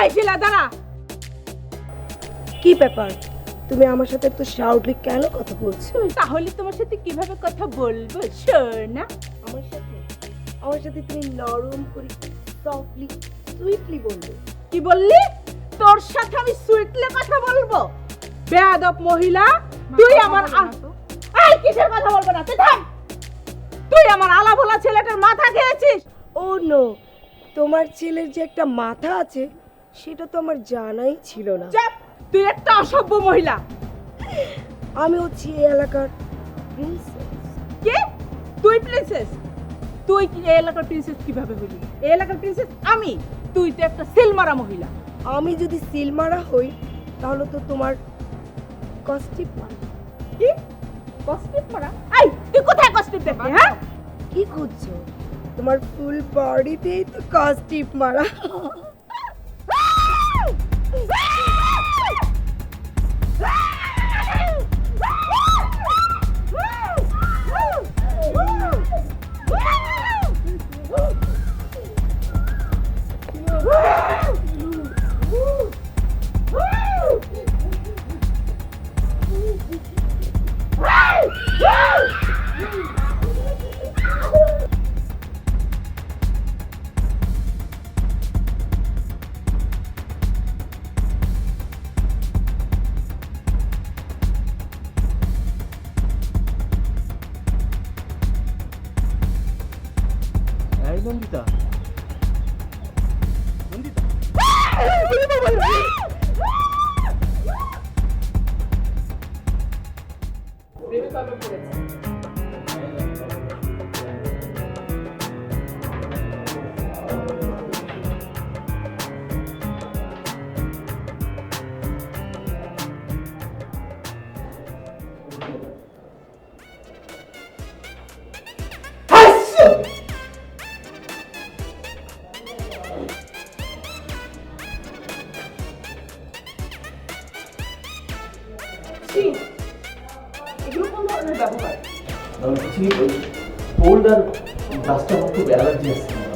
I শিলা দাঁড়া। কি ব্যাপার? তুমি আমার সাথে শাউটলি কেন কথা বলছো? তাহলে তোমার সাথে কীভাবে কথা বলব শোনা আমার সাথে? আমার সাথে তুমি নরম করে সফটলি সুইটলি বলবে কি বললি? তোর সাথে আমি সুইটলে কথা বলব? বেয়াদব মহিলা তুই আমার আ- এই কিসের কথা বলব না? তুই থাম! তুই আমার আলা ভোলা ছেলেটার মাথা খেয়েছিস? ও নো তোমার ছেলের যে একটা মাথা আছে সেটা তো আমার জানাই ছিল না। তুই একটা অসভ্য মহিলা। আমি হচ্ছি এই এলাকার প্রিন্সেস কে? তুই প্রিন্সেস তুই কি এই এলাকার প্রিন্সেস কীভাবে হলি? এই এলাকার প্রিন্সেস আমি। তুই তো একটা সিলমারা মহিলা। আমি যদি সিলমারা হই তাহলে তো তোমার কস্টিপ কি? কস্টিপ মারা? এই তুই কোথায় কস্টিপ দেখবি হ্যাঁ? কি খুঁজছো? তোমার ফুল বডিতেই তো কস্টিপ মারা। 잘 던지다. sabe por isso. Sim. Cold আর ডাস্টে আমার খুব অ্যালার্জি আছে